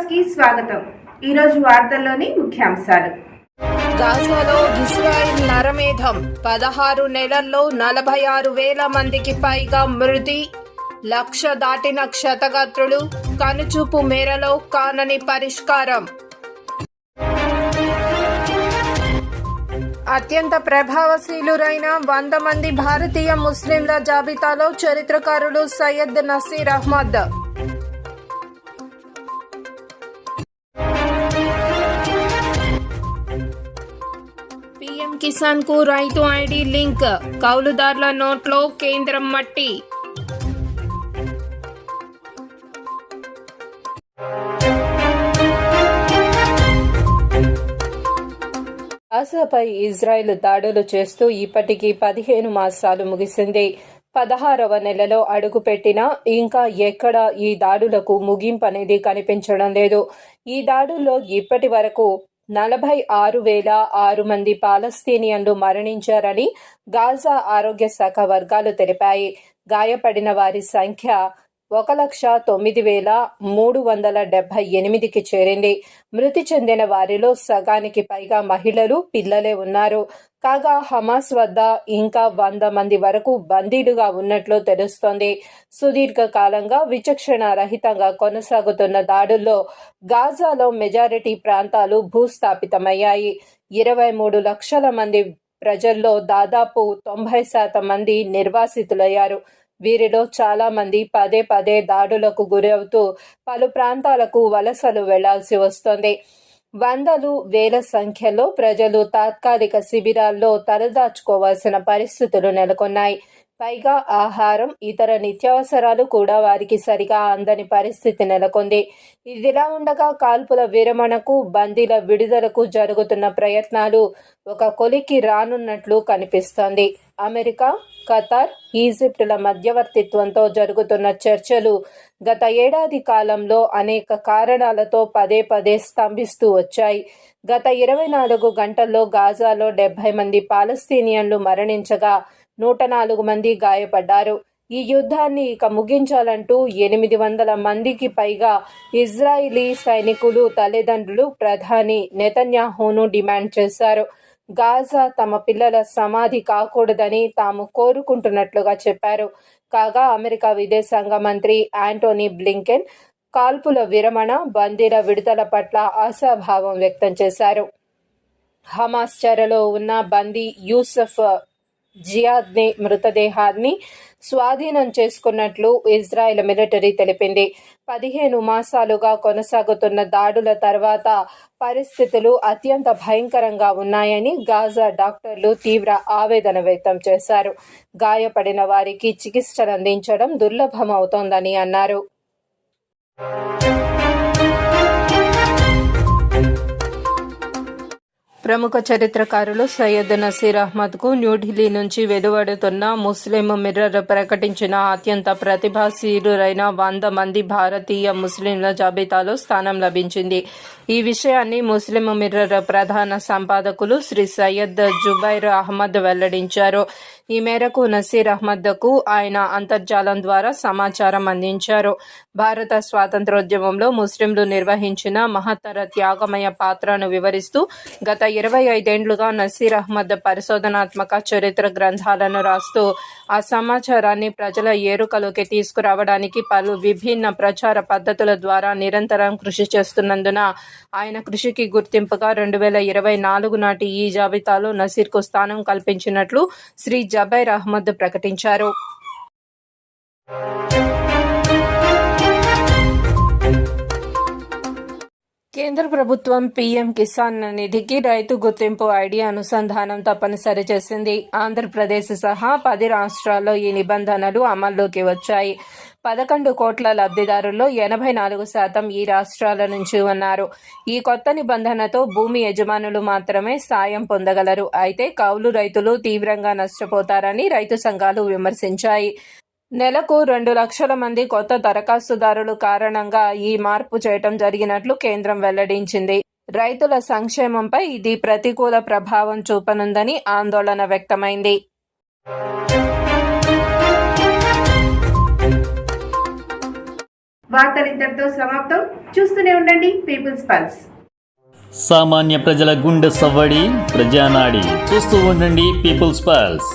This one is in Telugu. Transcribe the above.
న్యూస్కి స్వాగతం. ఈరోజు వార్తల్లోని ముఖ్యాంశాలు. గాజాలో ఇస్రాయిల్ నరమేధం. పదహారు నెలల్లో నలభై ఆరు వేల మందికి పైగా మృతి. లక్ష దాటిన క్షతగాత్రులు కనుచూపు మేరలో కానని పరిష్కారం. అత్యంత ప్రభావశీలురైన వంద మంది భారతీయ ముస్లింల జాబితాలో చరిత్రకారుడు సయ్యద్ నసీర్ అహ్మద్. కిసాన్కు రైతు ఐడి లింక్ కౌలుదారుల నోట్లో కేంద్రం మట్టి. గాజాపై ఇజ్రాయెల్ దాడులు చేస్తూ ఇప్పటికీ పదిహేను మాసాలు ముగిసింది. పదహారవ నెలలో అడుగుపెట్టినా ఇంకా ఎక్కడ ఈ దాడులకు ముగింపు అనేది కనిపించడం లేదు. ఈ దాడుల్లో ఇప్పటి వరకు నలభై ఆరు వేల ఆరు మంది పాలస్తీనియన్లు మరణించారని గాజా ఆరోగ్య శాఖ వర్గాలు తెలిపాయి. గాయపడిన వారి సంఖ్య ఒక లక్ష తొమ్మిది వేల మూడు వందల డెబ్బై ఎనిమిదికి చేరింది. మృతి చెందిన వారిలో సగానికి పైగా మహిళలు పిల్లలే ఉన్నారు. కాగా హమాస్ వద్ద ఇంకా వంద మంది వరకు బందీలుగా ఉన్నట్లు తెలుస్తోంది. సుదీర్ఘ కాలంగా విచక్షణ రహితంగా కొనసాగుతున్న దాడుల్లో గాజాలో మెజారిటీ ప్రాంతాలు భూస్థాపితమయ్యాయి. ఇరవై మూడు లక్షల మంది ప్రజల్లో దాదాపు తొంభై శాతం మంది నిర్వాసితులయ్యారు. వీరిలో చాలామంది పదే పదే దాడులకు గురవుతూ పలు ప్రాంతాలకు వలసలు వెళ్ళాల్సి వస్తోంది. వందలు వేల సంఖ్యలో ప్రజలు తాత్కాలిక శిబిరాల్లో తలదాచుకోవాల్సిన పరిస్థితులు నెలకొన్నాయి. పైగా ఆహారం ఇతర నిత్యావసరాలు కూడా వారికి సరిగా అందని పరిస్థితి నెలకొంది. ఇదిలా ఉండగా కాల్పుల విరమణకు బందీల విడుదలకు జరుగుతున్న ప్రయత్నాలు ఒక కొలికి రానున్నట్లు కనిపిస్తోంది. అమెరికా ఖతార్ ఈజిప్టుల మధ్యవర్తిత్వంతో జరుగుతున్న చర్చలు గత ఏడాది కాలంలో అనేక కారణాలతో పదే పదే స్తంభిస్తూ వచ్చాయి. గత ఇరవై నాలుగు గంటల్లో గాజాలో డెబ్బై మంది పాలస్తీనియన్లు మరణించగా నూట నాలుగు మంది గాయపడ్డారు. ఈ యుద్ధాన్ని ఇక ముగించాలంటూ ఎనిమిది వందల మందికి పైగా ఇజ్రాయిలీ సైనికులు తల్లిదండ్రులు ప్రధాని నెతన్యాహును డిమాండ్ చేశారు. గాజా తమ పిల్లల సమాధి కాకూడదని తాము కోరుకుంటున్నట్లుగా చెప్పారు. కాగా అమెరికా విదేశాంగ మంత్రి యాంటోనీ బ్లింకెన్ కాల్పుల విరమణ బందీల విడుదల పట్ల ఆశాభావం వ్యక్తం చేశారు. హమాస్ చెరలో ఉన్న బందీ యూసఫ్ జియాద్ని మృతదేహాన్ని స్వాధీనం చేసుకున్నట్లు ఇజ్రాయెల్ మిలిటరీ తెలిపింది. పదిహేను మాసాలుగా కొనసాగుతున్న దాడుల తర్వాత పరిస్థితులు అత్యంత భయంకరంగా ఉన్నాయని గాజా డాక్టర్లు తీవ్ర ఆవేదన వ్యక్తం చేశారు. గాయపడిన వారికి చికిత్సలు అందించడం దుర్లభమవుతోందని అన్నారు. ప్రముఖ చరిత్రకారులు సయ్యద్ నసీర్ అహ్మద్కు న్యూఢిల్లీ నుంచి వెలువడుతున్న ముస్లిం మిర్రర్ ప్రకటించిన అత్యంత ప్రతిభాశీలురైన వంద మంది భారతీయ ముస్లింల జాబితాలో స్థానం లభించింది. ఈ విషయాన్ని ముస్లిం మిర్రర్ ప్రధాన సంపాదకులు శ్రీ సయ్యద్ జుబైర్ అహ్మద్ వెల్లడించారు. ఈ మేరకు నసీర్ అహ్మద్కు ఆయన అంతర్జాలం ద్వారా సమాచారం అందించారు. భారత స్వాతంత్రోద్యమంలో ముస్లింలు నిర్వహించిన మహత్తర త్యాగమయ పాత్రను వివరిస్తూ గత ఇరవై ఐదేండ్లుగా నసీర్ అహ్మద్ పరిశోధనాత్మక చరిత్ర గ్రంథాలను రాస్తూ ఆ సమాచారాన్ని ప్రజల ఏరుకలోకి తీసుకురావడానికి పలు విభిన్న ప్రచార పద్ధతుల ద్వారా నిరంతరం కృషి చేస్తున్నందున ఆయన కృషికి గుర్తింపుగా రెండు వేల ఇరవై నాలుగు నాటి ఈ జాబితాలో నసీర్కు స్థానం కల్పించినట్లు శ్రీ జబైర్ అహ్మద్ ప్రకటించారు. కేంద్ర ప్రభుత్వం పీఎం కిసాన్ నిధికి రైతు గుర్తింపు ఐడి అనుసంధానం తప్పనిసరి చేసింది. ఆంధ్రప్రదేశ్ సహా పది రాష్ట్రాల్లో ఈ నిబంధనలు అమల్లోకి వచ్చాయి. పదకొండు కోట్ల లబ్ధిదారుల్లో ఎనభై నాలుగు శాతం ఈ రాష్ట్రాల నుంచి ఉన్నారు. ఈ కొత్త నిబంధనతో భూమి యజమానులు మాత్రమే సాయం పొందగలరు. అయితే కౌలు రైతులు తీవ్రంగా నష్టపోతారని రైతు సంఘాలు విమర్శించాయి. నెలకు రెండు లక్షల మంది కొత్త దరఖాస్తుదారులు కారణంగా ఈ మార్పు చేయటం జరిగినట్లు కేంద్రం వెల్లడించింది. రైతుల సంక్షేమంపై ఇది ప్రతికూల ప్రభావం చూపనుందని ఆందోళన వ్యక్తమైంది. వార్తలు ఇంతటితో సమాప్తం. చూస్తూనే ఉండండి పీపుల్స్ పల్స్. సామాన్య ప్రజల గుండె సవ్వడి ప్రజానాడి. చూస్తూ ఉండండి పీపుల్స్ పల్స్.